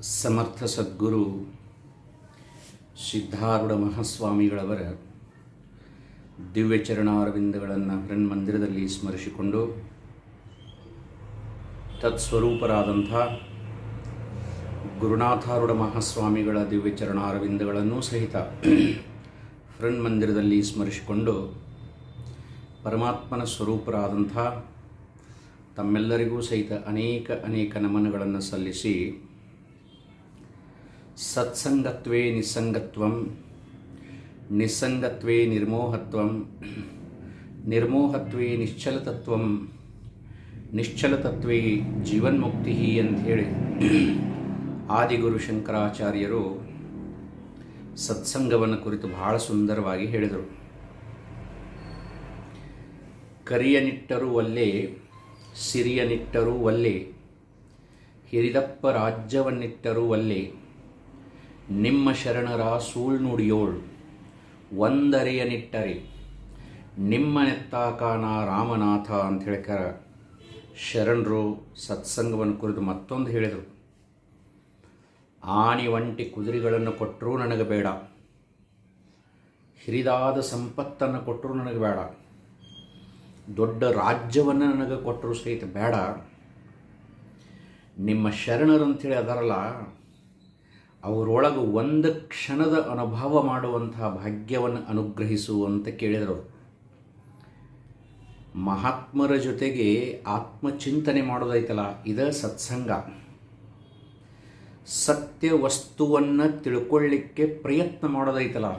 ಸಮರ್ಥ ಸದ್ಗುರು ಸಿದ್ಧಾರೂಢ ಮಹಾಸ್ವಾಮಿಗಳವರ ದಿವ್ಯ ಚರಣಾರವಿಂದಗಳನ್ನು ಹೃನ್ಮಂದಿರದಲ್ಲಿ ಸ್ಮರಿಸಿಕೊಂಡು ತತ್ಸ್ವರೂಪರಾದಂಥ ಗುರುನಾಥಾರೂಢ ಮಹಾಸ್ವಾಮಿಗಳ ದಿವ್ಯ ಚರಣಾರವಿಂದಗಳನ್ನೂ ಸಹಿತ ಹೃನ್ಮಂದಿರದಲ್ಲಿ ಸ್ಮರಿಸಿಕೊಂಡು ಪರಮಾತ್ಮನ ಸ್ವರೂಪರಾದಂಥ ತಮ್ಮೆಲ್ಲರಿಗೂ ಸಹಿತ ಅನೇಕ ಅನೇಕ ನಮನಗಳನ್ನು ಸಲ್ಲಿಸಿ ಸತ್ಸಂಗತ್ವೇ ನಿಸ್ಸಂಗತ್ವಂ, ನಿಸ್ಸಂಗತ್ವೇ ನಿರ್ಮೋಹತ್ವಂ, ನಿರ್ಮೋಹತ್ವೇ ನಿಶ್ಚಲತತ್ವಂ, ನಿಶ್ಚಲತತ್ವೇ ಜೀವನ್ಮುಕ್ತಿ ಅಂಥೇಳಿ ಆದಿಗುರು ಶಂಕರಾಚಾರ್ಯರು ಸತ್ಸಂಗವನ್ನು ಕುರಿತು ಬಹಳ ಸುಂದರವಾಗಿ ಹೇಳಿದರು. ಕರಿಯ ನಿಟ್ಟರು ಒಲ್ಲೆ ಸಿರಿಯ ಒಲ್ಲೆ, ಹಿರಿದಪ್ಪ ರಾಜ್ಯವನ್ನಿಟ್ಟರು ಒಲ್ಲೆ ನಿಮ್ಮ ಶರಣರ ಸೂಳ್ನುಡಿಯೋಳ್ ಒಂದರೆಯ ನಿಟ್ಟರಿ, ನಿಮ್ಮ ನೆತ್ತಾಕಾನ ರಾಮನಾಥ ಅಂತ ಹೇಳ್ಕಾರ ಶರಣರು ಸತ್ಸಂಗವನ್ನು ಕುರಿತು ಮತ್ತೊಂದು ಹೇಳಿದರು. ಆಣಿ ಒಂಟಿ ಕುದುರೆಗಳನ್ನು ಕೊಟ್ಟರೂ ನನಗೆ ಬೇಡ. ಹಿರಿದಾದ ಸಂಪತ್ತನ್ನು ಕೊಟ್ಟರೂ ನನಗೆ ಬೇಡ. ದೊಡ್ಡ ರಾಜ್ಯವನ್ನು ನನಗೆ ಕೊಟ್ಟರು ಸಹಿತ ಬೇಡ. ನಿಮ್ಮ ಶರಣರು ಅಂಥೇಳಿ ಅದರಲ್ಲ ಅವರೊಳಗೆ ಒಂದು ಕ್ಷಣದ ಅನುಭವ ಮಾಡುವಂತಹ ಭಾಗ್ಯವನ್ನು ಅನುಗ್ರಹಿಸು ಅಂತ ಕೇಳಿದರು ಮಹಾತ್ಮರ ಜೊತೆಗೆ ಆತ್ಮಚಿಂತನೆ ಮಾಡೋದೈತಲ್ಲ, ಇದ ಸತ್ಸಂಗ. ಸತ್ಯ ವಸ್ತುವನ್ನು ತಿಳ್ಕೊಳ್ಳಿಕ್ಕೆ ಪ್ರಯತ್ನ ಮಾಡೋದೈತಲ್ಲ,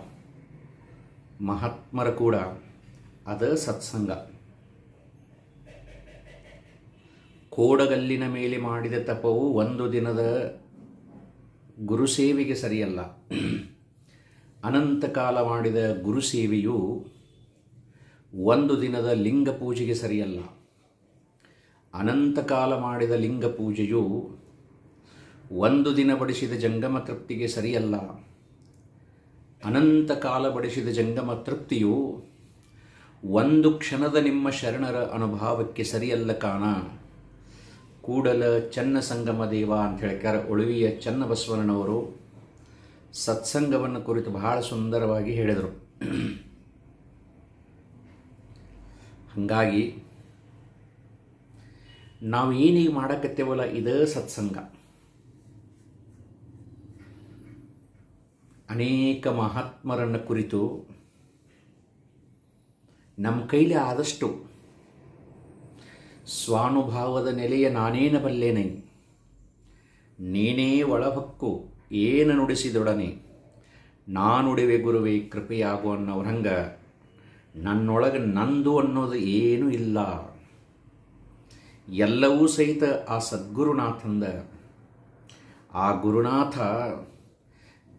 ಮಹಾತ್ಮರ ಕೂಡ ಅದ ಸತ್ಸಂಗ. ಕೋಡಗಲ್ಲಿನ ಮೇಲೆ ಮಾಡಿದ ತಪವು ಒಂದು ದಿನದ ಗುರುಸೇವೆಗೆ ಸರಿಯಲ್ಲ. ಅನಂತಕಾಲ ಮಾಡಿದ ಗುರುಸೇವೆಯು ಒಂದು ದಿನದ ಲಿಂಗ ಪೂಜೆಗೆ ಸರಿಯಲ್ಲ. ಅನಂತಕಾಲ ಮಾಡಿದ ಲಿಂಗ ಪೂಜೆಯು ಒಂದು ದಿನ ಬಡಿಸಿದ ಜಂಗಮ ತೃಪ್ತಿಗೆ ಸರಿಯಲ್ಲ. ಅನಂತ ಕಾಲ ಬಡಿಸಿದ ಜಂಗಮ ತೃಪ್ತಿಯು ಒಂದು ಕ್ಷಣದ ನಿಮ್ಮ ಶರಣರ ಅನುಭವಕ್ಕೆ ಸರಿಯಲ್ಲ ಕಾಣ. ಕೂಡಲ ಚನ್ನ ಸಂಗಮ ದೇವ ಅಂತ ಹೇಳ್ತಾರೆ ಉಳುವಿಯ ಚನ್ನಬಸವಣ್ಣನವರು ಸತ್ಸಂಗವನ್ನು ಕುರಿತು ಬಹಳ ಸುಂದರವಾಗಿ ಹೇಳಿದರು. ಹಾಗಾಗಿ ನಾವು ಏನೀಗ ಮಾಡಕತ್ತೇವಲ್ಲ ಇದೇ ಸತ್ಸಂಗ. ಅನೇಕ ಮಹಾತ್ಮರನ್ನು ಕುರಿತು ನಮ್ಮ ಕೈಲಿ ಆದಷ್ಟು ಸ್ವಾನುಭಾವದ ನೆಲೆಯ ನಾನೇನ ಬಲ್ಲೇನೈ? ನೀನೇ ಒಳಹಕ್ಕು ಏನು ನುಡಿಸಿದೊಡನೆ? ನಾನುಡಿವೆ ಗುರುವೆ, ಕೃಪೆಯಾಗು ಅನ್ನೋರ ಹಂಗೆ ನನ್ನೊಳಗೆ ನಂದು ಅನ್ನೋದು ಏನೂ ಇಲ್ಲ. ಎಲ್ಲವೂ ಸಹಿತ ಆ ಸದ್ಗುರುನಾಥಂದ. ಆ ಗುರುನಾಥ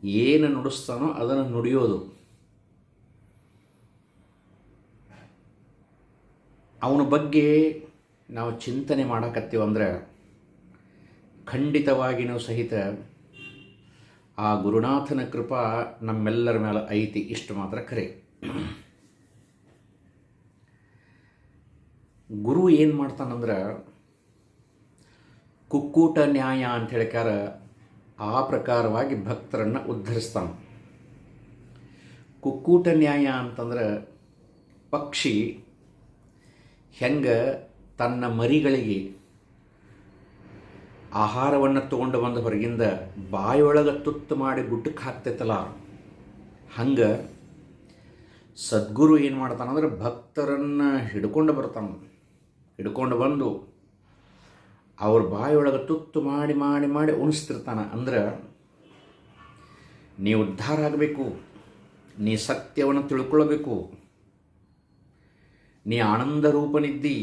ಏನು ನುಡಿಸ್ತಾನೋ ಅದನ್ನು ನುಡಿಯೋದು. ಅವನ ಬಗ್ಗೆ ನಾವು ಚಿಂತನೆ ಅಂದರೆ ಖಂಡಿತವಾಗಿಯೂ ಸಹಿತ ಆ ಗುರುನಾಥನ ಕೃಪಾ ನಮ್ಮೆಲ್ಲರ ಮೇಲೆ ಐತಿ ಇಷ್ಟು ಮಾತ್ರ ಖರೆ. ಗುರು ಏನು ಮಾಡ್ತಾನಂದ್ರೆ ಕುಕ್ಕೂಟ ನ್ಯಾಯ ಅಂತ ಹೇಳ್ಕಾರ ಆ ಪ್ರಕಾರವಾಗಿ ಭಕ್ತರನ್ನು ಉದ್ಧರಿಸ್ತಾನೆ. ಕುಕ್ಕೂಟ ನ್ಯಾಯ ಅಂತಂದ್ರೆ ಪಕ್ಷಿ ಹೆಂಗೆ ತನ್ನ ಮರಿಗಳಿಗೆ ಆಹಾರವನ್ನು ತಗೊಂಡು ಬಂದ ಹೊರಗಿಂದ ಬಾಯೊಳಗೆ ತುತ್ತು ಮಾಡಿ ಗುಟ್ಟಕ್ಕೆ ಹಾಕ್ತೈತಲ್ಲ. ಹಂಗೆ ಸದ್ಗುರು ಏನು ಮಾಡ್ತಾನಂದ್ರೆ ಭಕ್ತರನ್ನು ಹಿಡ್ಕೊಂಡು ಬರ್ತಾನೆ. ಹಿಡ್ಕೊಂಡು ಬಂದು ಅವ್ರ ಬಾಯೊಳಗೆ ತುತ್ತು ಮಾಡಿ ಮಾಡಿ ಮಾಡಿ ಉಣಿಸ್ತಿರ್ತಾನೆ. ಅಂದ್ರೆ ನೀ ಉದ್ಧಾರ ಆಗಬೇಕು, ನೀ ಸತ್ಯವನ್ನು ತಿಳ್ಕೊಳ್ಬೇಕು, ನೀ ಆನಂದ ರೂಪನಿದ್ದಿ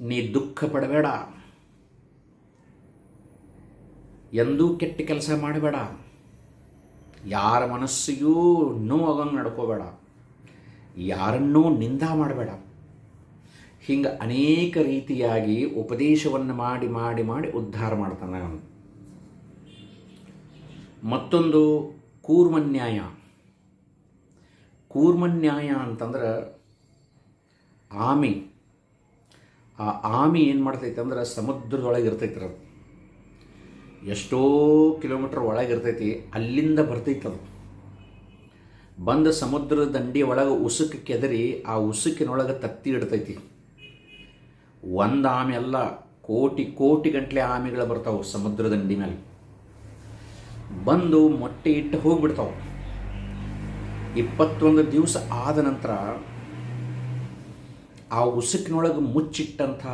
ನೀ ದುಃಖ ಪಡಬೇಡ. ಎಂದೂ ಕೆಟ್ಟ ಕೆಲಸ ಮಾಡಬೇಡ. ಯಾರ ಮನಸ್ಸಿಗೂ ನೋವಾಗಂಗೆ ನಡ್ಕೋಬೇಡ. ಯಾರನ್ನೂ ನಿಂದ ಮಾಡಬೇಡ. ಹಿಂಗೆ ಅನೇಕ ರೀತಿಯಾಗಿ ಉಪದೇಶವನ್ನು ಮಾಡಿ ಮಾಡಿ ಮಾಡಿ ಉದ್ಧಾರ ಮಾಡ್ತಾನೆ ಅವನು. ಮತ್ತೊಂದು ಕೂರ್ಮನ್ಯಾಯ. ಕೂರ್ಮನ್ಯಾಯ ಅಂತಂದ್ರೆ ಆಮಿ. ಆ ಆಮಿ ಏನು ಮಾಡ್ತೈತೆ ಅಂದ್ರೆ ಸಮುದ್ರದೊಳಗೆ ಇರ್ತೈತೆ ಅದು. ಎಷ್ಟೋ ಕಿಲೋಮೀಟ್ರ್ ಒಳಗಿರ್ತೈತಿ ಅಲ್ಲಿಂದ ಬರ್ತೈತೆ ಅದು. ಬಂದ ಸಮುದ್ರದ ದಂಡಿ ಒಳಗೆ ಉಸುಕು ಕೆದರಿ ಆ ಉಸುಕಿನೊಳಗೆ ತತ್ತಿ ಇಡ್ತೈತಿ. ಒಂದು ಆಮೆ ಅಲ್ಲ, ಕೋಟಿ ಕೋಟಿ ಗಂಟ್ಲೆ ಆಮೆಗಳು ಬರ್ತಾವೆ ಸಮುದ್ರ ದಂಡಿ ಮೇಲೆ ಬಂದು ಮೊಟ್ಟೆ ಇಟ್ಟು ಹೋಗ್ಬಿಡ್ತಾವೆ. ಇಪ್ಪತ್ತೊಂದು ದಿವಸ ಆದ ನಂತರ ಆ ಉಸುಕಿನೊಳಗೆ ಮುಚ್ಚಿಟ್ಟಂಥ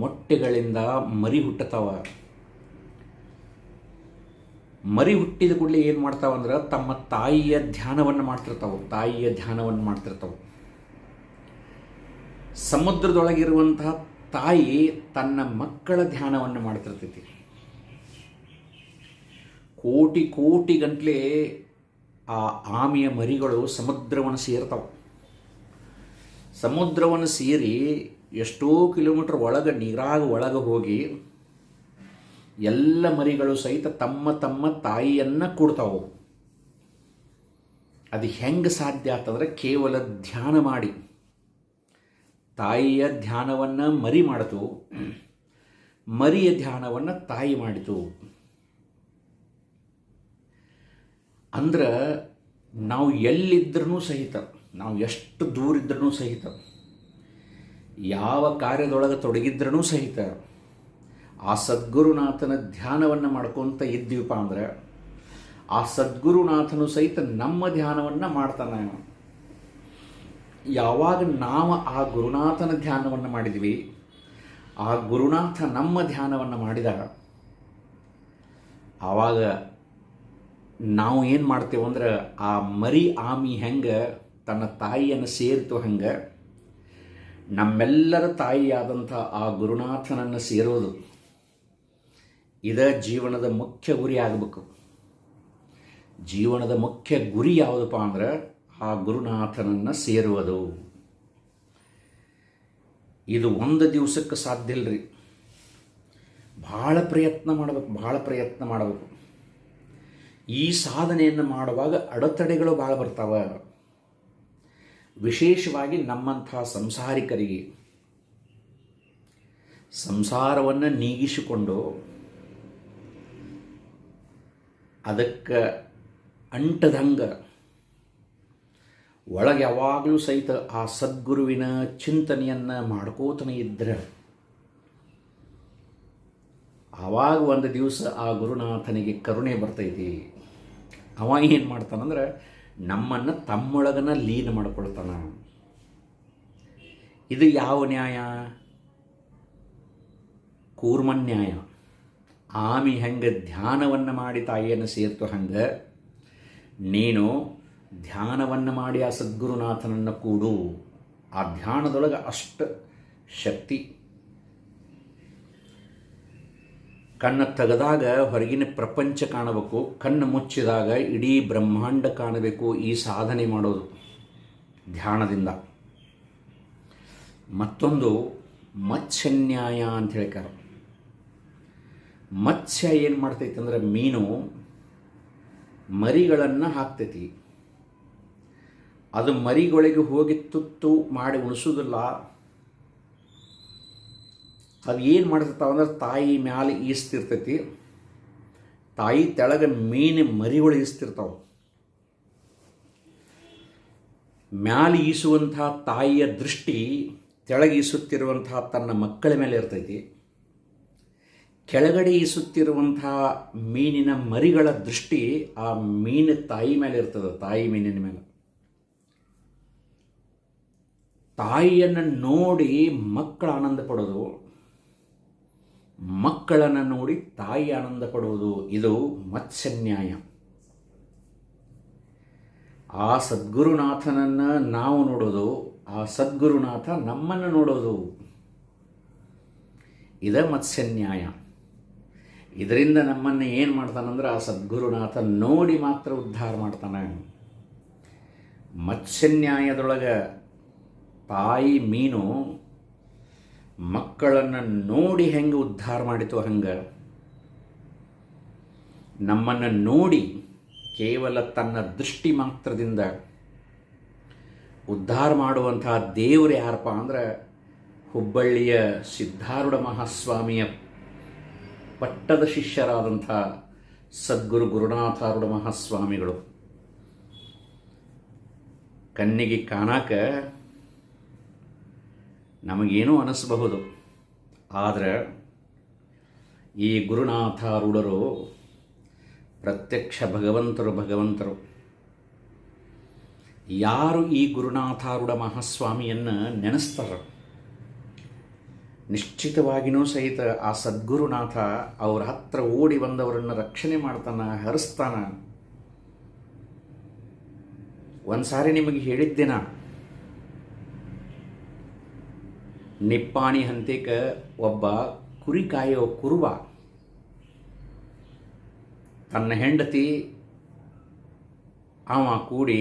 ಮೊಟ್ಟೆಗಳಿಂದ ಮರಿ ಹುಟ್ಟತಾವ ಮರಿ ಹುಟ್ಟಿದ ಕೂಡಲೇ ಏನು ಮಾಡ್ತಾವಂದ್ರೆ ತಮ್ಮ ತಾಯಿಯ ಧ್ಯಾನವನ್ನು ಮಾಡ್ತಿರ್ತಾವೆ, ತಾಯಿಯ ಧ್ಯಾನವನ್ನು ಮಾಡ್ತಿರ್ತಾವೆ. ಸಮುದ್ರದೊಳಗಿರುವಂತಹ ತಾಯಿ ತನ್ನ ಮಕ್ಕಳ ಧ್ಯಾನವನ್ನು ಮಾಡ್ತಿರ್ತೈತಿ. ಕೋಟಿ ಕೋಟಿ ಗಂಟ್ಲೆ ಆ ಆಮೆಯ ಮರಿಗಳು ಸಮುದ್ರವನ್ನು ಸೇರ್ತಾವೆ. ಸಮುದ್ರವನ್ನು ಸೇರಿ ಎಷ್ಟೋ ಕಿಲೋಮೀಟ್ರ್ ಒಳಗೆ, ನೀರಾಗ ಒಳಗೆ ಹೋಗಿ ಎಲ್ಲ ಮರಿಗಳು ಸಹಿತ ತಮ್ಮ ತಮ್ಮ ತಾಯಿಯನ್ನು ಕೊಡ್ತಾವು. ಅದು ಹೆಂಗೆ ಸಾಧ್ಯ ಆಗ್ತದ್ರೆ ಕೇವಲ ಧ್ಯಾನ ಮಾಡಿ. ತಾಯಿಯ ಧ್ಯಾನವನ್ನು ಮರಿ ಮಾಡಿತು. ಮರಿಯ ಧ್ಯಾನವನ್ನು ತಾಯಿ ಮಾಡಿತು. ಅಂದ್ರೆ ನಾವು ಎಲ್ಲಿದ್ರೂ ಸಹಿತ ನಾವು ಎಷ್ಟು ದೂರ ಇದ್ರೂ ಸಹಿತ, ಯಾವ ಕಾರ್ಯದೊಳಗೆ ತೊಡಗಿದ್ರೂ ಸಹಿತ, ಆ ಸದ್ಗುರುನಾಥನ ಧ್ಯಾನವನ್ನು ಮಾಡ್ಕೊತ ಇದ್ದೀವಪ್ಪ ಅಂದ್ರೆ, ಆ ಸದ್ಗುರುನಾಥನು ಸಹಿತ ನಮ್ಮ ಧ್ಯಾನವನ್ನು ಮಾಡ್ತಾನೆ ಯಾವಾಗ ನಾವು ಆ ಗುರುನಾಥನ ಧ್ಯಾನವನ್ನು ಮಾಡಿದ್ವಿ, ಆ ಗುರುನಾಥ ನಮ್ಮ ಧ್ಯಾನವನ್ನು ಮಾಡಿದಾಗ, ಆವಾಗ ನಾವು ಏನು ಮಾಡ್ತೇವೆ ಅಂದ್ರೆ ಆ ಮರಿ ಆಮಿ ಹೆಂಗೆ ತನ್ನ ತಾಯಿಯನ್ನು ಸೇರಿತು ಹಂಗೆ ನಮ್ಮೆಲ್ಲರ ತಾಯಿಯಾದಂಥ ಆ ಗುರುನಾಥನನ್ನು ಸೇರೋದು ಇದ ಜೀವನದ ಮುಖ್ಯ ಗುರಿ ಆಗಬೇಕು. ಜೀವನದ ಮುಖ್ಯ ಗುರಿ ಯಾವುದಪ್ಪ ಅಂದ್ರೆ ಆ ಗುರುನಾಥನನ್ನು ಸೇರುವುದು. ಇದು ಒಂದು ದಿವಸಕ್ಕೆ ಸಾಧ್ಯ ಇಲ್ಲರಿ ಭಾಳ ಪ್ರಯತ್ನ ಮಾಡಬೇಕು, ಭಾಳ ಪ್ರಯತ್ನ ಮಾಡಬೇಕು. ಈ ಸಾಧನೆಯನ್ನು ಮಾಡುವಾಗ ಅಡೆತಡೆಗಳು ಭಾಳ ಬರ್ತಾವೆ. ವಿಶೇಷವಾಗಿ ನಮ್ಮಂಥ ಸಂಸಾರಿಕರಿಗೆ ಸಂಸಾರವನ್ನು ನೀಗಿಸಿಕೊಂಡು ಅದಕ್ಕೆ ಅಂಟದಂಗ ಒಳಗೆ ಯಾವಾಗಲೂ ಸಹಿತ ಆ ಸದ್ಗುರುವಿನ ಚಿಂತನೆಯನ್ನು ಮಾಡ್ಕೋತನೇ ಇದ್ದರೆ ಆವಾಗ ಒಂದು ದಿವಸ ಆ ಗುರುನಾಥನಿಗೆ ಕರುಣೆ ಬರ್ತೈತಿ. ಅವ ಏನು ಮಾಡ್ತಾನಂದ್ರೆ ನಮ್ಮನ್ನು ತಮ್ಮೊಳಗನ ಲೀನ ಮಾಡ್ಕೊಳ್ತಾನ. ಇದು ಯಾವ ನ್ಯಾಯ? ಕೂರ್ಮನ್ಯಾಯ ಆಮಿ ಹೆಂಗೆ ಧ್ಯಾನವನ್ನು ಮಾಡಿ ತಾಯಿಯನ್ನು ಸೇರ್ತು ಹಂಗೆ ನೀನು ಧ್ಯಾನವನ್ನು ಮಾಡಿ ಆ ಸದ್ಗುರುನಾಥನನ್ನು ಕೂಡು. ಆ ಧ್ಯಾನದೊಳಗೆ ಅಷ್ಟು ಶಕ್ತಿ ಕಣ್ಣು ತೆಗೆದಾಗ ಹೊರಗಿನ ಪ್ರಪಂಚ ಕಾಣಬೇಕು, ಕಣ್ಣು ಮುಚ್ಚಿದಾಗ ಇಡೀ ಬ್ರಹ್ಮಾಂಡ ಕಾಣಬೇಕು ಈ ಸಾಧನೆ ಮಾಡೋದು ಧ್ಯಾನದಿಂದ. ಮತ್ತೊಂದು ಮತ್ಸ್ಯನ್ಯಾಯ ಅಂತ ಹೇಳ್ತಾರೆ ಮತ್ಸ್ಯ ಏನು ಮಾಡ್ತೈತೆ ಅಂದ್ರೆ ಮೀನು ಮರಿಗಳನ್ನು ಹಾಕ್ತೈತಿ. ಅದು ಮರಿಗಳಿಗೆ ಹೋಗಿ ತುತ್ತು ಮಾಡಿ ಉಣಿಸೋದಿಲ್ಲ ಅದು ಏನು ಮಾಡ್ತಿರ್ತಾವ ಅಂದ್ರೆ ತಾಯಿ ಮ್ಯಾಲೆ ಈಸ್ತಿರ್ತೈತಿ. ತಾಯಿ ತೆಳಗೆ ಮೀನು ಮರಿಗಳು ಈಸ್ತಿರ್ತಾವೆ. ಮ್ಯಾಲೆ ಈಸುವಂತಹ ತಾಯಿಯ ದೃಷ್ಟಿ ತೆಳಗೆ ಈಸುತ್ತಿರುವಂತಹ ತನ್ನ ಮಕ್ಕಳ ಮೇಲೆ ಇರ್ತೈತಿ. ಕೆಳಗಡೆ ಈಸುತ್ತಿರುವಂತಹ ಮೀನಿನ ಮರಿಗಳ ದೃಷ್ಟಿ ಆ ಮೀನು ತಾಯಿ ಮೇಲೆ ಇರ್ತದೆ, ತಾಯಿ ಮೀನಿನ ಮೇಲೆ. ತಾಯಿಯನ್ನು ನೋಡಿ ಮಕ್ಕಳು ಆನಂದ ಪಡೋದು. ಮಕ್ಕಳನ್ನು ನೋಡಿ ತಾಯಿ ಆನಂದ ಪಡುವುದು, ಇದು ಮತ್ಸ್ಯನ್ಯಾಯ. ಆ ಸದ್ಗುರುನಾಥನನ್ನು ನಾವು ನೋಡೋದು, ಆ ಸದ್ಗುರುನಾಥ ನಮ್ಮನ್ನು ನೋಡೋದು. ಇದ ಮತ್ಸ್ಯನ್ಯಾಯ. ಇದರಿಂದ ನಮ್ಮನ್ನು ಏನು ಮಾಡ್ತಾನಂದ್ರೆ ಆ ಸದ್ಗುರುನಾಥ ನೋಡಿ ಮಾತ್ರ ಉದ್ಧಾರ ಮಾಡ್ತಾನೆ. ಮತ್ಸ್ಯನ್ಯಾಯದೊಳಗೆ ತಾಯಿ ಮೀನು ಮಕ್ಕಳನ್ನು ನೋಡಿ ಹೆಂಗೆ ಉದ್ಧಾರ ಮಾಡಿತು ಹಂಗೆ? ನಮ್ಮನ್ನು ನೋಡಿ ಕೇವಲ ತನ್ನ ದೃಷ್ಟಿ ಮಾತ್ರದಿಂದ ಉದ್ಧಾರ ಮಾಡುವಂತಹ ದೇವರು ಯಾರಪ್ಪ ಅಂದ್ರೆ ಹುಬ್ಬಳ್ಳಿಯ ಸಿದ್ಧಾರೂಢ ಮಹಾಸ್ವಾಮಿಯ ಪಟ್ಟದ ಶಿಷ್ಯರಾದಂಥ ಸದ್ಗುರು ಗುರುನಾಥಾರುಡ ಮಹಾಸ್ವಾಮಿಗಳು. ಕಣ್ಣಿಗೆ ಕಾಣಾಕ ನಮಗೇನೂ ಅನಿಸಬಹುದು. ಆದರೆ ಈ ಗುರುನಾಥಾರುಡರು ಪ್ರತ್ಯಕ್ಷ ಭಗವಂತರು ಭಗವಂತರು. ಯಾರು ಈ ಗುರುನಾಥಾರುಡ ಮಹಾಸ್ವಾಮಿಯನ್ನು ನೆನೆಸ್ತಾರ? ನಿಶ್ಚಿತವಾಗಿಯೂ ಸಹಿತ ಆ ಸದ್ಗುರುನಾಥ ಅವರ ಹತ್ರ ಓಡಿ ಬಂದವರನ್ನು ರಕ್ಷಣೆ ಮಾಡ್ತಾನೆ, ಹರಿಸ್ತಾನ. ಒಂದು ಸಾರಿ ನಿಮಗೆ ಹೇಳಿದ್ದೇನ ನಿಪ್ಪಾಣಿ ಹಂತಿಕ ಒಬ್ಬ ಕುರಿ ಕಾಯೋ ಕುರುಬ. ತನ್ನ ಹೆಂಡತಿ ಅವ ಕೂಡಿ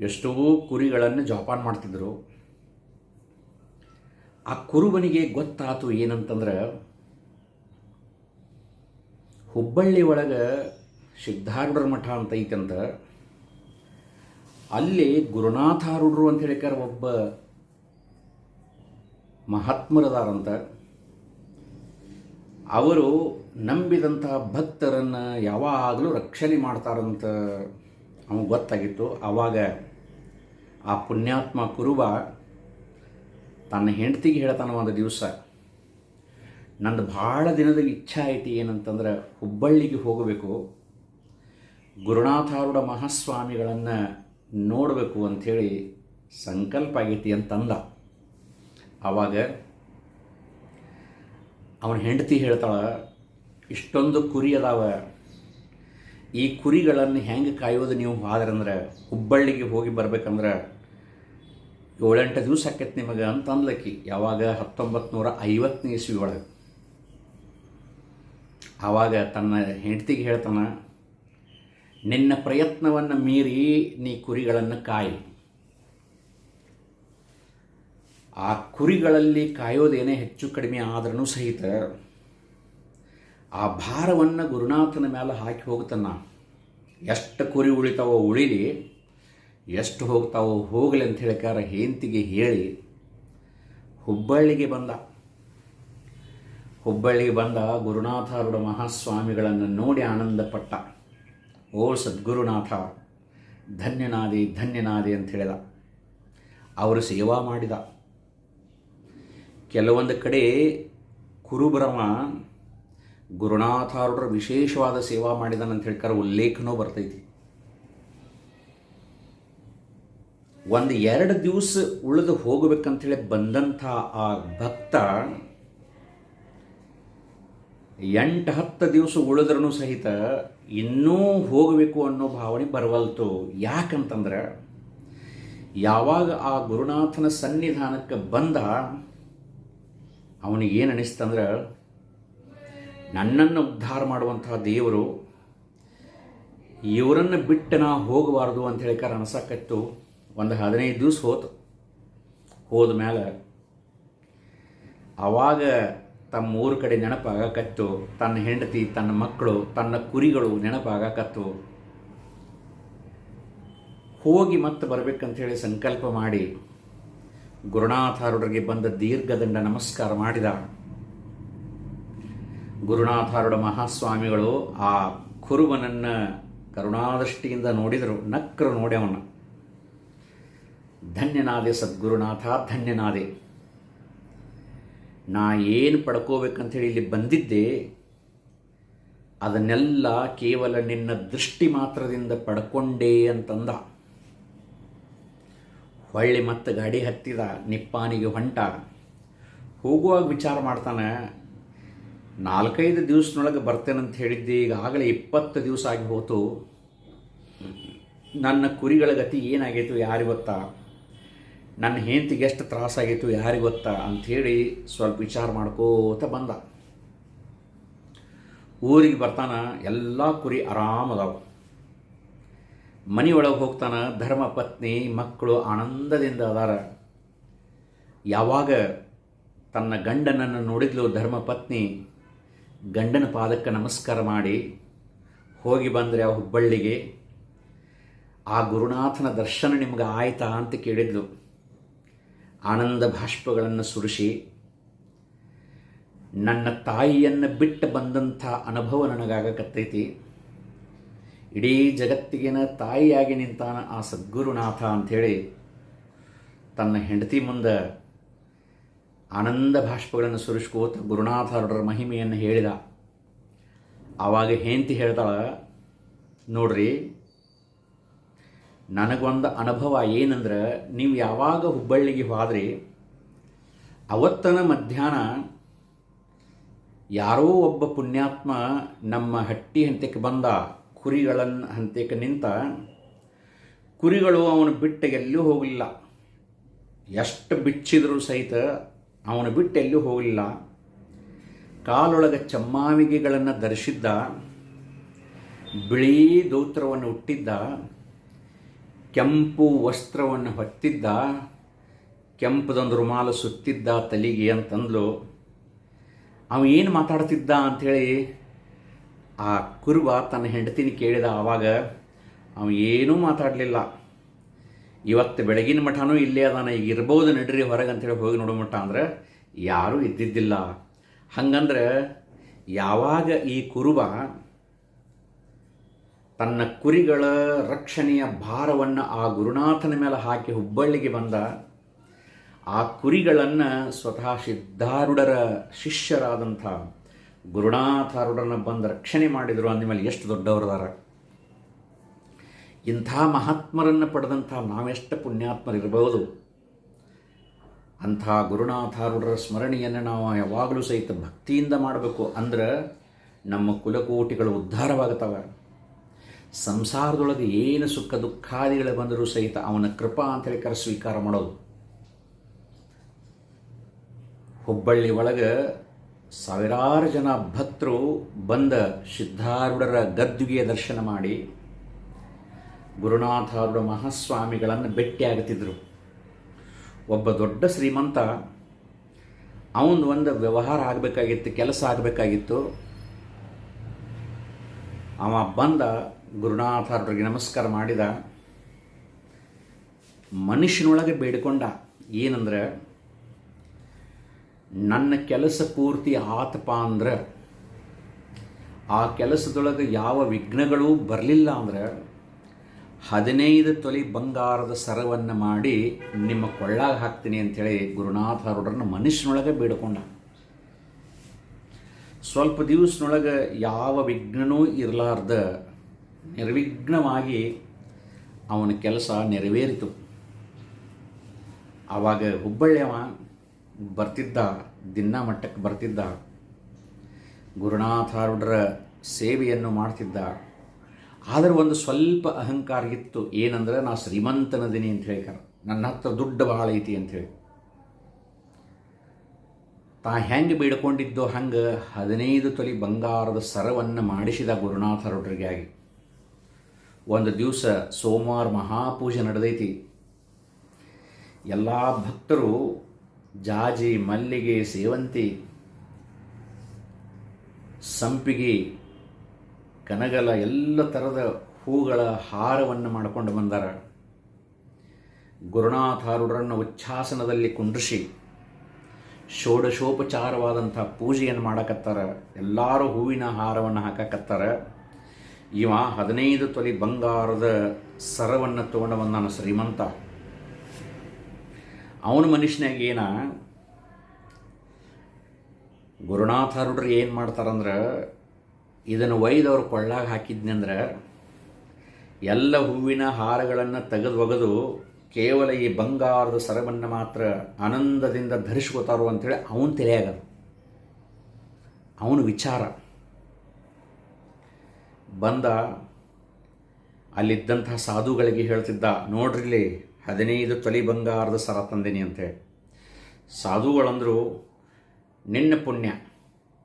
ಎಷ್ಟೋ ಕುರಿಗಳನ್ನು ಜೋಪಾನ ಮಾಡ್ತಿದ್ರು. ಆ ಕುರುಬನಿಗೆ ಗೊತ್ತಾತು ಏನಂತಂದ್ರೆ ಹುಬ್ಬಳ್ಳಿ ಒಳಗೆ ಸಿದ್ಧಾರೂಢರ ಮಠ ಅಂತ ಐತಂದ್ರೆ ಅಲ್ಲಿ ಗುರುನಾಥಾರೂಢರು ಅಂತ ಹೇಳಿಕಾರ ಒಬ್ಬ ಮಹಾತ್ಮರದಾರಂತ. ಅವರು ನಂಬಿದಂತಹ ಭಕ್ತರನ್ನು ಯಾವಾಗಲೂ ರಕ್ಷಣೆ ಮಾಡ್ತಾರಂತ ಅವನಿಗೆ ಗೊತ್ತಾಗಿತ್ತು. ಆವಾಗ ಆ ಪುಣ್ಯಾತ್ಮ ಕುರುಬ ತನ್ನ ಹೆಂಡತಿಗೆ ಹೇಳ್ತಾನ ಒಂದು ದಿವಸ, ನಂದು ಭಾಳ ದಿನದ ಇಚ್ಛೆ ಐತಿ ಏನಂತಂದ್ರೆ ಹುಬ್ಬಳ್ಳಿಗೆ ಹೋಗಬೇಕು. ಗುರುನಾಥಾರೂಢ ಮಹಾಸ್ವಾಮಿಗಳನ್ನು ನೋಡಬೇಕು ಅಂಥೇಳಿ ಸಂಕಲ್ಪ ಆಗೈತಿ ಅಂತಂದ. ಆವಾಗ ಅವನ ಹೆಂಡತಿ ಹೇಳ್ತಾಳೆ, ಇಷ್ಟೊಂದು ಕುರಿ ಅದಾವ. ಈ ಕುರಿಗಳನ್ನು ಹೆಂಗೆ ಕಾಯೋದು ನೀವು? ಆದ್ರಂದ್ರೆ ಹುಬ್ಬಳ್ಳಿಗೆ ಹೋಗಿ ಬರ್ಬೇಕಂದ್ರೆ ಏಳೆಂಟು ದಿವಸ ಆಕೈತೆ ನಿಮಗೆ ಅಂತ ಅಂದ್ಲಕ್ಕಿ ಯಾವಾಗ? ಹತ್ತೊಂಬತ್ತು ನೂರ ಐವತ್ತನೇ ಇಸ್ವಿ ಒಳಗೆ. ಆವಾಗ ತನ್ನ ಹೆಂಡತಿಗೆ ಹೇಳ್ತಾನೆ, ನಿನ್ನ ಪ್ರಯತ್ನವನ್ನು ಮೀರಿ ನೀ ಕುರಿಗಳನ್ನು ಕಾಯಿ. ಆ ಕುರಿಗಳಲ್ಲಿ ಕಾಯೋದೇನೇ ಹೆಚ್ಚು ಕಡಿಮೆ ಆದ್ರೂ ಸಹಿತ ಆ ಭಾರವನ್ನು ಗುರುನಾಥನ ಮೇಲೆ ಹಾಕಿ ಹೋಗ್ತಾನ ಎಷ್ಟು ಕುರಿ ಉಳಿತಾವೋ ಉಳಿಲಿ, ಎಷ್ಟು ಹೋಗ್ತಾವೋ ಹೋಗಲಿ ಅಂತ ಹೇಳಿಕಾರ ಹೆಂತಿಗೆ ಹೇಳಿ ಹುಬ್ಬಳ್ಳಿಗೆ ಬಂದ. ಹುಬ್ಬಳ್ಳಿಗೆ ಬಂದ ಗುರುನಾಥಾರೂಢ ಮಹಾಸ್ವಾಮಿಗಳನ್ನು ನೋಡಿ ಆನಂದಪಟ್ಟ ಓ ಸದ್ಗುರುನಾಥ, ಧನ್ಯನಾದಿ ಧನ್ಯನಾದಿ ಅಂತ ಹೇಳಿದ. ಅವರು ಸೇವಾ ಮಾಡಿದ. ಕೆಲವೊಂದು ಕಡೆ ಕುರುಬ್ರಹ್ಮ ಗುರುನಾಥಾರುಡ್ರ ವಿಶೇಷವಾದ ಸೇವಾ ಮಾಡಿದನಂತ ಹೇಳ್ಕಾರ ಉಲ್ಲೇಖನೂ ಬರ್ತೈತಿ. ಒಂದು ಎರಡು ದಿವಸ ಉಳಿದು ಹೋಗಬೇಕಂತೇಳಿ ಬಂದಂಥ ಆ ಭಕ್ತ ಎಂಟು ಹತ್ತು ದಿವಸ ಉಳಿದ್ರೂ ಸಹಿತ ಇನ್ನೂ ಹೋಗಬೇಕು ಅನ್ನೋ ಭಾವನೆ ಬರವಲ್ತು. ಯಾಕಂತಂದ್ರೆ ಯಾವಾಗ ಆ ಗುರುನಾಥನ ಸನ್ನಿಧಾನಕ್ಕೆ ಬಂದ ಅವನಿಗೆ ಏನು ಅನಿಸ್ತಂದ್ರೆ ನನ್ನನ್ನು ಉದ್ಧಾರ ಮಾಡುವಂತಹ ದೇವರು ಇವರನ್ನು ಬಿಟ್ಟು ನಾ ಹೋಗಬಾರ್ದು ಅಂತ ಹೇಳಿಕಾರ ಅನ್ಸಕತ್ತು ಒಂದು ಹದಿನೈದು ದಿವಸ ಹೋತು. ಹೋದ ಮೇಲೆ ಆವಾಗ ತಮ್ಮ ಊರ ಕಡೆ ನೆನಪಾಗಕತ್ತು ತನ್ನ ಹೆಂಡತಿ, ತನ್ನ ಮಕ್ಕಳು, ತನ್ನ ಕುರಿಗಳು ನೆನಪಾಗಕತ್ತು ಹೋಗಿ ಮತ್ತೆ ಬರಬೇಕಂತೇಳಿ ಸಂಕಲ್ಪ ಮಾಡಿ ಗುರುನಾಥಾರುಡರಿಗೆ ಬಂದ ದೀರ್ಘದಂಡ ನಮಸ್ಕಾರ ಮಾಡಿದ ಗುರುನಾಥಾರುಡ ಮಹಾಸ್ವಾಮಿಗಳು ಆ ಕುರುವನನ್ನ ಕರುಣಾದೃಷ್ಟಿಯಿಂದ ನೋಡಿದರು. ನಕ್ಕರು ನೋಡ್ಯವನ್ನ ಧನ್ಯನಾದೆ ಸದ್ಗುರುನಾಥ, ಧನ್ಯನಾದೆ. ನಾ ಏನು ಪಡ್ಕೋಬೇಕಂಥೇಳಿ ಇಲ್ಲಿ ಬಂದಿದ್ದೆ, ಅದನ್ನೆಲ್ಲ ಕೇವಲ ನಿನ್ನ ದೃಷ್ಟಿ ಮಾತ್ರದಿಂದ ಪಡ್ಕೊಂಡೆ ಅಂತಂದ. ಹೊಳ್ಳಿ ಮತ್ತೆ ಗಾಡಿ ಹತ್ತಿದ ನಿಪ್ಪಾನಿಗೆ ಹೊಂಟ ಹೋಗುವಾಗ ವಿಚಾರ ಮಾಡ್ತಾನೆ, ನಾಲ್ಕೈದು ದಿವಸನೊಳಗೆ ಬರ್ತೇನಂತ ಹೇಳಿದ್ದೆ, ಈಗಾಗಲೇ ಇಪ್ಪತ್ತು ದಿವಸ ಆಗಿ ಹೋತು. ನನ್ನ ಕುರಿಗಳ ಗತಿ ಏನಾಗೈತು ಯಾರಿಗೆ ಗೊತ್ತಾ? ನನ್ನ ಹೆಂಡತಿಗೆ ಎಷ್ಟು ತ್ರಾಸಾಗಿತ್ತು ಯಾರಿಗೆ ಗೊತ್ತಾ? ಅಂಥೇಳಿ ಸ್ವಲ್ಪ ವಿಚಾರ ಮಾಡ್ಕೋತ ಬಂದ. ಊರಿಗೆ ಬರ್ತಾನ, ಎಲ್ಲ ಕುರಿ ಆರಾಮದಾವು. ಮನೆಯೊಳಗೆ ಹೋಗ್ತಾನ ಧರ್ಮ ಪತ್ನಿ ಮಕ್ಕಳು ಆನಂದದಿಂದ ಅದಾರ. ಯಾವಾಗ ತನ್ನ ಗಂಡನನ್ನು ನೋಡಿದ್ಲು ಧರ್ಮ ಪತ್ನಿ, ಗಂಡನ ಪಾದಕ್ಕೆ ನಮಸ್ಕಾರ ಮಾಡಿ ಹೋಗಿ ಬಂದರೆ ಆ ಹುಬ್ಬಳ್ಳಿಗೆ, ಆ ಗುರುನಾಥನ ದರ್ಶನ ನಿಮ್ಗೆ ಆಯ್ತಾ ಅಂತ ಕೇಳಿದ್ಲು. ಆನಂದ ಭಾಷ್ಪಗಳನ್ನು ಸುರಿಸಿ, ನನ್ನ ತಾಯಿಯನ್ನು ಬಿಟ್ಟು ಬಂದಂಥ ಅನುಭವ ನನಗಾಗಕತ್ತೈತಿ. ಇಡೀ ಜಗತ್ತಿಗಿನ ತಾಯಿಯಾಗಿ ನಿಂತಾನ ಆ ಸದ್ಗುರುನಾಥ ಅಂಥೇಳಿ ತನ್ನ ಹೆಂಡತಿ ಮುಂದೆ ಆನಂದ ಭಾಷ್ಪಗಳನ್ನು ಸುರಿಸ್ಕೋತ ಗುರುನಾಥರವರ ಮಹಿಮೆಯನ್ನು ಹೇಳಿದ. ಆವಾಗ ಹೆಂಡತಿ ಹೇಳ್ತಾಳ, ನೋಡ್ರಿ, ನನಗೊಂದು ಅನುಭವ ಏನಂದ್ರೆ, ನೀವು ಯಾವಾಗ ಹುಬ್ಬಳ್ಳಿಗೆ ಹೋದ್ರಿ, ಅವತ್ತನ ಮಧ್ಯಾಹ್ನ ಯಾರೋ ಒಬ್ಬ ಪುಣ್ಯಾತ್ಮ ನಮ್ಮ ಹಟ್ಟಿ ಹಂತಕ್ಕೆ ಬಂದ. ಕುರಿಗಳನ್ನು ಹಂತಕ್ಕೆ ನಿಂತ ಕುರಿಗಳು ಅವನು ಬಿಟ್ಟು ಎಲ್ಲೂ ಹೋಗಲಿಲ್ಲ. ಎಷ್ಟು ಬಿಚ್ಚಿದರೂ ಸಹಿತ ಅವನು ಬಿಟ್ಟು ಎಲ್ಲೂ ಹೋಗಲಿಲ್ಲ. ಕಾಲೊಳಗ ಚಮ್ಮಾವಿಗೆಗಳನ್ನು ಧರಿಸಿದ್ದ, ಬಿಳಿ ದೋತ್ರವನ್ನು ಹುಟ್ಟಿದ್ದ ಕೆಂಪು ವಸ್ತ್ರವನ್ನು ಹೊತ್ತಿದ್ದ, ಕೆಂಪದೊಂದು ರುಮಾಲು ಸುತ್ತಿದ್ದ ತಲೆಗೆ ಅಂತಂದಲು, ಅವ ಏನು ಮಾತಾಡ್ತಿದ್ದ ಅಂಥೇಳಿ ಆ ಕುರುಬ ತನ್ನ ಹೆಂಡತಿನ ಕೇಳಿದ ಆವಾಗ ಅವ ಏನೂ ಮಾತಾಡಲಿಲ್ಲ. ಇವತ್ತು ಬೆಳಗಿನ ಮಠನೂ ಇಲ್ಲೇ ಅದಾನ, ಈಗ ಇರ್ಬೋದು ನಡ್ರಿ ಹೊರಗೆ ಅಂತೇಳಿ ಹೋಗಿ ನೋಡೋ ಮಠ ಅಂದ್ರೆ ಯಾರೂ ಇದ್ದಿದ್ದಿಲ್ಲ. ಹಂಗಂದ್ರೆ ಯಾವಾಗ ಈ ಕುರುಬ ತನ್ನ ಕುರಿಗಳ ರಕ್ಷಣೆಯ ಭಾರವನ್ನು ಆ ಗುರುನಾಥನ ಮೇಲೆ ಹಾಕಿ ಹುಬ್ಬಳ್ಳಿಗೆ ಬಂದ, ಆ ಕುರಿಗಳನ್ನು ಸ್ವತಃ ಸಿದ್ಧಾರೂಢರ ಶಿಷ್ಯರಾದಂಥ ಗುರುನಾಥಾರೂಢರನ್ನ ಬಂದು ರಕ್ಷಣೆ ಮಾಡಿದರು ಅಂದಮೇಲೆ ಎಷ್ಟು ದೊಡ್ಡವರದಾರ. ಇಂಥ ಮಹಾತ್ಮರನ್ನು ಪಡೆದಂಥ ನಾವೆಷ್ಟು ಪುಣ್ಯಾತ್ಮರಿರಬಹುದು ಅಂಥ ಗುರುನಾಥಾರುಡರ ಸ್ಮರಣೆಯನ್ನು ನಾವು ಯಾವಾಗಲೂ ಸಹಿತ ಭಕ್ತಿಯಿಂದ ಮಾಡಬೇಕು ಅಂದ್ರೆ ನಮ್ಮ ಕುಲಕೋಟಿಗಳು ಉದ್ಧಾರವಾಗುತ್ತವೆ. ಸಂಸಾರದೊಳಗೆ ಏನು ಸುಖ ದುಃಖಾದಿಗಳು ಬಂದರೂ ಸಹಿತ ಅವನ ಕೃಪಾ ಅಂತೇಳಿ ಕರೆ ಸ್ವೀಕಾರ ಮಾಡೋದು. ಹುಬ್ಬಳ್ಳಿ ಒಳಗೆ ಸಾವಿರಾರು ಜನ ಭಕ್ತರು ಬಂದ ಸಿದ್ಧಾರೂಢರ ಗದ್ದುಗೆಯ ದರ್ಶನ ಮಾಡಿ ಗುರುನಾಥಾರೂಢ ಮಹಾಸ್ವಾಮಿಗಳನ್ನು ಭೇಟಿಯಾಗುತ್ತಿದ್ದರು. ಒಬ್ಬ ದೊಡ್ಡ ಶ್ರೀಮಂತ, ಅವನು ಒಂದು ವ್ಯವಹಾರ ಆಗಬೇಕಾಗಿತ್ತು, ಕೆಲಸ ಆಗಬೇಕಾಗಿತ್ತು. ಅವ ಬಂದ, ಗುರುನಾಥಾರೂಢರಿಗೆ ನಮಸ್ಕಾರ ಮಾಡಿದ. ಮನುಷ್ಯನೊಳಗೆ ಬೇಡಿಕೊಂಡ ಏನಂದ್ರೆ ನನ್ನ ಕೆಲಸ ಪೂರ್ತಿ ಆತಪ ಅಂದ್ರೆ, ಆ ಕೆಲಸದೊಳಗೆ ಯಾವ ವಿಘ್ನಗಳೂ ಬರಲಿಲ್ಲ ಅಂದ್ರೆ, ಹದಿನೈದು ತೊಲಿ ಬಂಗಾರದ ಸರವನ್ನು ಮಾಡಿ ನಿಮ್ಮ ಕೊಳ್ಳಾಗ ಹಾಕ್ತೀನಿ ಅಂಥೇಳಿ ಗುರುನಾಥರೊಡರನ್ನ ಮನುಷ್ಯನೊಳಗೆ ಬೇಡ್ಕೊಂಡ. ಸ್ವಲ್ಪ ದಿವಸನೊಳಗೆ ಯಾವ ವಿಘ್ನನೂ ಇರಲಾರ್ದ, ನಿರ್ವಿಘ್ನವಾಗಿ ಅವನ ಕೆಲಸ ನೆರವೇರಿತು. ಆವಾಗ ಹುಬ್ಬಳ್ಳಿಯವ ಬರ್ತಿದ್ದ ದಿನ ಮಟ್ಟಕ್ಕೆ ಬರ್ತಿದ್ದ, ಗುರುನಾಥಾರೂಢರ ಸೇವೆಯನ್ನು ಮಾಡ್ತಿದ್ದ. ಆದರೆ ಒಂದು ಸ್ವಲ್ಪ ಅಹಂಕಾರ ಇತ್ತು. ಏನಂದ್ರೆ, ನಾ ಶ್ರೀಮಂತನದಿನಿ ಅಂತ ಹೇಳ್ತಾರೆ ನನ್ನ ಹತ್ರ ದುಡ್ಡು ಭಾಳ ಐತಿ ಅಂಥೇಳಿ ತಾ ಹೆಂಗೆ ಬೇಡ್ಕೊಂಡಿದ್ದೋ ಹಂಗೆ ಹದಿನೈದು ತೊಲಿ ಬಂಗಾರದ ಸರವನ್ನು ಮಾಡಿಸಿದ ಗುರುನಾಥರೊಡ್ರಿಗೆ ಆಗಿ. ಒಂದು ದಿವಸ ಸೋಮವಾರ ಮಹಾಪೂಜೆ ನಡೆದೈತಿ. ಎಲ್ಲ ಭಕ್ತರು ಜಾಜಿ ಮಲ್ಲಿಗೆ ಸೇವಂತಿ, ಸಂಪಿಗೆ, ಕನಗಲ ಎಲ್ಲ ಥರದ ಹೂಗಳ ಹಾರವನ್ನು ಮಾಡಿಕೊಂಡು ಬಂದಾರ. ಗುರುನಾಥಾರುಡರನ್ನು ಉಚ್ಛಾಸನದಲ್ಲಿ ಕುಂಡ್ರಿಸಿ ಷೋಡಶೋಪಚಾರವಾದಂಥ ಪೂಜೆಯನ್ನು ಮಾಡಕತ್ತಾರ. ಎಲ್ಲರೂ ಹೂವಿನ ಹಾರವನ್ನು ಹಾಕಕತ್ತಾರ. ಇವ ಹದಿನೈದು ತೊಲಿ ಬಂಗಾರದ ಸರವನ್ನು ತೊಗೊಂಡು ಬಂದಾನ ಶ್ರೀಮಂತ. ಅವನ ಮನುಷ್ಯನಾಗ ಏನ? ಗುರುನಾಥಾರೂಢರು ಏನು ಮಾಡ್ತಾರಂದ್ರೆ, ಇದನ್ನು ಒಯ್ದವ್ರು ಕೊಳ್ಳಾಗ ಹಾಕಿದ್ನಂದ್ರೆ ಎಲ್ಲ ಹೂವಿನ ಹಾರಗಳನ್ನು ತೆಗೆದು ಒಗೆದು ಕೇವಲ ಈ ಬಂಗಾರದ ಸರವನ್ನು ಮಾತ್ರ ಆನಂದದಿಂದ ಧರಿಸ್ಕೋತಾರೋ ಅಂಥೇಳಿ ಅವನು ತಿಳಿಯಾಗದು ಅವನು ವಿಚಾರ. ಬಂದ ಅಲ್ಲಿದ್ದಂತಹ ಸಾಧುಗಳಿಗೆ ಹೇಳ್ತಿದ್ದ ನೋಡ್ರಿಲಿ ಹದಿನೈದು ತೊಲಿ ಬಂಗಾರದ ಸರ ತಂದಿನಿ ಅಂತೇಳಿ ಸಾಧುಗಳಂದರು, ನಿನ್ನ ಪುಣ್ಯ,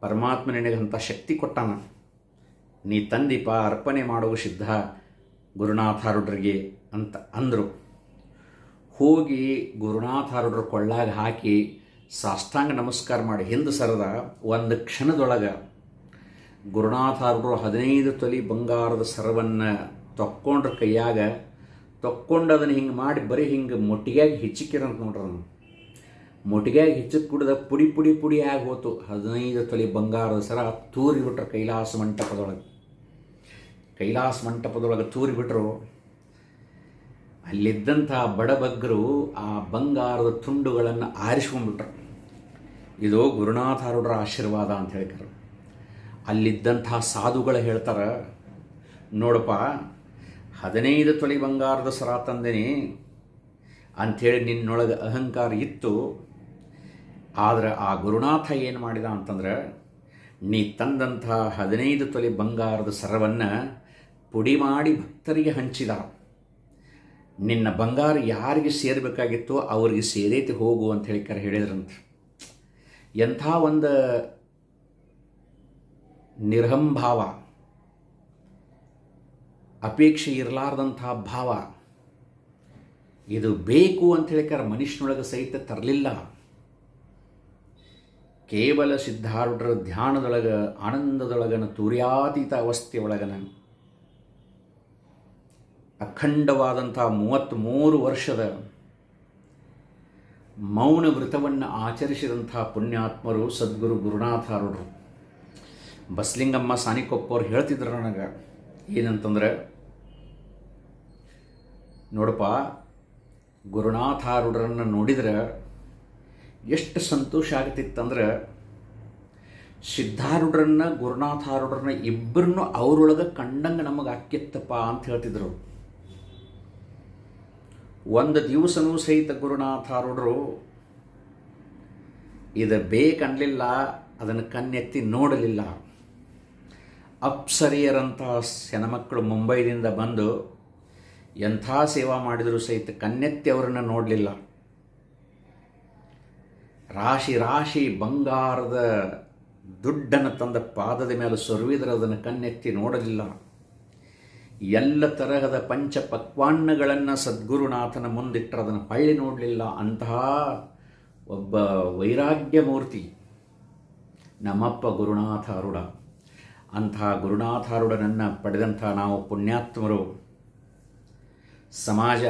ಪರಮಾತ್ಮ ನಿನಗಂಥ ಶಕ್ತಿ ಕೊಟ್ಟಾನ. ನೀ ತಂದೀಪ, ಅರ್ಪಣೆ ಮಾಡುವ ಸಿದ್ಧ ಗುರುನಾಥಾರುಡ್ರಿಗೆ ಅಂತ ಅಂದರು. ಹೋಗಿ ಗುರುನಾಥಾರುಡ್ರ ಕೊಳ್ಳಾಗ ಹಾಕಿ ಸಾಷ್ಟಾಂಗ ನಮಸ್ಕಾರ ಮಾಡಿ ಹಿಂದೆ ಸರದ ಒಂದು ಕ್ಷಣದೊಳಗೆ ಗುರುನಾಥಾರುಡ್ರು ಹದಿನೈದು ತೊಲಿ ಬಂಗಾರದ ಸರವನ್ನು ತೊಕ್ಕೊಂಡ್ರ ಕೈಯಾಗ ತೊಕ್ಕೊಂಡು ಅದನ್ನು ಹಿಂಗೆ ಮಾಡಿ ಬರೀ ಹಿಂಗೆ ಮೊಟ್ಟಿಗೆಯಾಗಿ ಹೆಚ್ಚಿಕ್ಕಿರಂತ ನೋಡ್ರಿ ಅದನ್ನು ಮೊಟ್ಟಿಗೆಯಾಗಿ ಹೆಚ್ಚಕ್ಕೆ ಕುಡಿದ ಪುಡಿ ಪುಡಿ ಪುಡಿ ಆಗಿ ಹೋತು. ಹದಿನೈದು ತೊಲೆ ಬಂಗಾರದ ಸರ ತೂರಿ ಬಿಟ್ರು ಕೈಲಾಸ ಮಂಟಪದೊಳಗೆ. ಕೈಲಾಸ ಮಂಟಪದೊಳಗೆ ತೂರಿಬಿಟ್ರು ಅಲ್ಲಿದ್ದಂಥ ಬಡಬಗ್ಗರು ಆ ಬಂಗಾರದ ತುಂಡುಗಳನ್ನು ಆರಿಸ್ಕೊಂಡ್ಬಿಟ್ರು. ಇದು ಗುರುನಾಥಾರೂಢರ ಆಶೀರ್ವಾದ ಅಂತ ಹೇಳ್ತಾರೆ ಅಲ್ಲಿದ್ದಂಥ ಸಾಧುಗಳು ಹೇಳ್ತಾರೆ, ನೋಡಪ್ಪ ಹದಿನೈದು ತೊಲೆ ಬಂಗಾರದ ಸರ ತಂದೇನಿ. ಅಂಥೇಳಿ ನಿನ್ನೊಳಗೆ ಅಹಂಕಾರ ಇತ್ತು. ಆದರೆ ಆ ಗುರುನಾಥ ಏನು ಮಾಡಿದ ಅಂತಂದ್ರೆ, ನೀ ತಂದಂಥ ಹದಿನೈದು ತೊಲೆ ಬಂಗಾರದ ಸರವನ್ನು ಪುಡಿ ಮಾಡಿ ಭಕ್ತರಿಗೆ ಹಂಚಿದ. ನಿನ್ನ ಬಂಗಾರ ಯಾರಿಗೆ ಸೇರಬೇಕಾಗಿತ್ತು ಅವರಿಗೆ ಸೇರೈತಿ ಹೋಗು ಅಂತ ಹೇಳಿ ಕರೆ ಹೇಳಿದ್ರಂತ. ಎಂಥ ಒಂದು ನಿರ್ಹಂಭಾವ. ಅಪೇಕ್ಷೆ ಇರಲಾರ್ದಂಥ ಭಾವ. ಇದು ಬೇಕು ಅಂತ ಹೇಳಿಕಾರ ಮನುಷ್ಯನೊಳಗೆ ಸಹಿತ ತರಲಿಲ್ಲ. ಕೇವಲ ಸಿದ್ಧಾರೂಢರ ಧ್ಯಾನದೊಳಗ, ಆನಂದದೊಳಗನ ತುರ್ಯಾತೀತ ಅವಸ್ಥೆಯೊಳಗನ ಅಖಂಡವಾದಂಥ ಮೂವತ್ತ್ಮೂರು ವರ್ಷದ ಮೌನ ವ್ರತವನ್ನು ಆಚರಿಸಿದಂಥ ಪುಣ್ಯಾತ್ಮರು ಸದ್ಗುರು ಗುರುನಾಥಾರೂಢರು. ಬಸ್ಲಿಂಗಮ್ಮ ಸಾನಿಕೊಪ್ಪವ್ರು ಹೇಳ್ತಿದ್ರು ನನಗೆ, ಏನಂತಂದ್ರೆ ನೋಡಪ್ಪ, ಗುರುನಾಥಾರೂಢರನ್ನು ನೋಡಿದ್ರೆ ಎಷ್ಟು ಸಂತೋಷ ಆಗ್ತಿತ್ತಂದ್ರೆ ಸಿದ್ಧಾರೂಢರನ್ನ, ಗುರುನಾಥಾರೂಢರನ್ನ ಇಬ್ಬರನ್ನು ಅವರೊಳಗೆ ಕಂಡಂಗೆ ನಮಗೆ ಅಕ್ಕಿತ್ತಪ್ಪ ಅಂತ ಹೇಳ್ತಿದ್ರು. ಒಂದು ದಿವಸನೂ ಸಹಿತ ಗುರುನಾಥಾರೂಢರು ಇದು ಬೇಕನ್ನಲಿಲ್ಲ ಅದನ್ನು ಕಣ್ಣೆತ್ತಿ ನೋಡಲಿಲ್ಲ. ಅಪ್ಸರಿಯರಂತಹ ಸೆನಮಕ್ಕಳು ಮುಂಬೈದಿಂದ ಬಂದು ಎಂಥ ಸೇವಾ ಮಾಡಿದರೂ ಸಹಿತ ಕನ್ನೆತ್ತಿ ಅವರನ್ನು ನೋಡಲಿಲ್ಲ. ರಾಶಿ ರಾಶಿ ಬಂಗಾರದ ದುಡ್ಡನ್ನು ತಂದ ಪಾದದ ಮೇಲೆ ಸೊರುವಿದರೆ ಅದನ್ನು ಕನ್ನೆತ್ತಿ ನೋಡಲಿಲ್ಲ. ಎಲ್ಲ ತರಹದ ಪಂಚ ಪಕ್ವಾನ್ನಗಳನ್ನು ಸದ್ಗುರುನಾಥನ ಮುಂದಿಟ್ಟರೆ ಅದನ್ನು ಪಳ್ಳಿ ನೋಡಲಿಲ್ಲ. ಅಂತಹ ಒಬ್ಬ ವೈರಾಗ್ಯ ಮೂರ್ತಿ ನಮ್ಮಪ್ಪ ಗುರುನಾಥಾರುಡ ಅಂತಹ ಗುರುನಾಥಾರುಡನನ್ನು ಪಡೆದಂಥ ನಾವು ಪುಣ್ಯಾತ್ಮರು. ಸಮಾಜ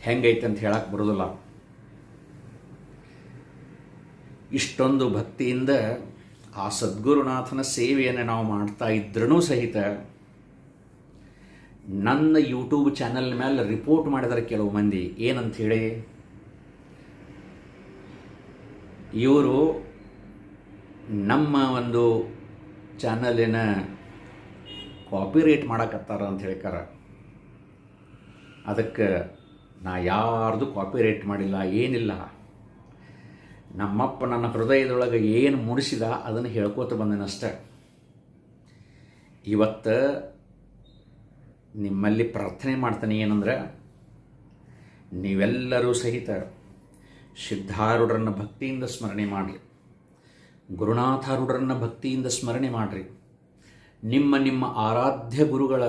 ಹೆಂಗೈತೆ ಅಂತ ಹೇಳಕ್ಕೆ ಬರೋದಿಲ್ಲ. ಇಷ್ಟೊಂದು ಭಕ್ತಿಯಿಂದ ಆ ಸದ್ಗುರುನಾಥನ ಸೇವೆಯನ್ನು ನಾವು ಮಾಡ್ತಾ ಇದ್ರೂ ಸಹಿತ ನನ್ನ ಯೂಟ್ಯೂಬ್ ಚಾನಲ್ ಮೇಲೆ ರಿಪೋರ್ಟ್ ಮಾಡಿದಾರೆ ಕೆಲವು ಮಂದಿ. ಏನಂತ ಹೇಳಿ? ಇವರು ನಮ್ಮ ಒಂದು ಚಾನಲಿನ ಕಾಪಿರೇಟ್ ಮಾಡಕತ್ತಾರ ಅಂತ ಹೇಳ್ಕಾರ. ಅದಕ್ಕೆ ನಾ ಯಾರ್ದು ಕಾಪಿರೇಟ್ ಮಾಡಿಲ್ಲ, ಏನಿಲ್ಲ. ನಮ್ಮಪ್ಪ ನನ್ನ ಹೃದಯದೊಳಗೆ ಏನು ಮುಡಿಸಿದ ಅದನ್ನು ಹೇಳ್ಕೋತ ಬಂದನಷ್ಟೆ ಇವತ್ತು ನಿಮ್ಮಲ್ಲಿ ಪ್ರಾರ್ಥನೆ ಮಾಡ್ತೇನೆ ಏನಂದ್ರೆ, ನೀವೆಲ್ಲರೂ ಸಹಿತ ಸಿದ್ಧಾರೂಢರನ್ನು ಭಕ್ತಿಯಿಂದ ಸ್ಮರಣೆ ಮಾಡಿರಿ. ಗುರುನಾಥಾರೂಢರನ್ನು ಭಕ್ತಿಯಿಂದ ಸ್ಮರಣೆ ಮಾಡಿರಿ. ನಿಮ್ಮ ನಿಮ್ಮ ಆರಾಧ್ಯ ಗುರುಗಳ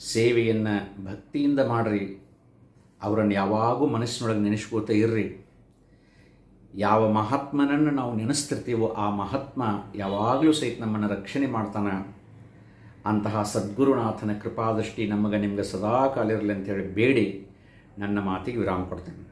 ಸೇವೆಯನ್ನು ಭಕ್ತಿಯಿಂದ ಮಾಡಿರಿ. ಅವರನ್ನು ಯಾವಾಗೂ ಮನಸ್ಸಿನೊಳಗೆ ನೆನೆಸ್ಕೋತಾ ಇರ್ರಿ. ಯಾವ ಮಹಾತ್ಮನನ್ನು ನಾವು ನೆನೆಸ್ತಿರ್ತೀವೋ ಆ ಮಹಾತ್ಮ ಯಾವಾಗಲೂ ಸಹಿತ ನಮ್ಮನ್ನು ರಕ್ಷಣೆ ಮಾಡ್ತಾನೆ. ಅಂತಹ ಸದ್ಗುರುನಾಥನ ಕೃಪಾದೃಷ್ಟಿ ನಮಗೆ ನಿಮಗೆ ಸದಾ ಇರಲಿ ಅಂತೇಳಿ ಬೇಡಿ. ನನ್ನ ಮಾತಿಗೆ ವಿರಾಮ ಕೊಡ್ತೇನೆ.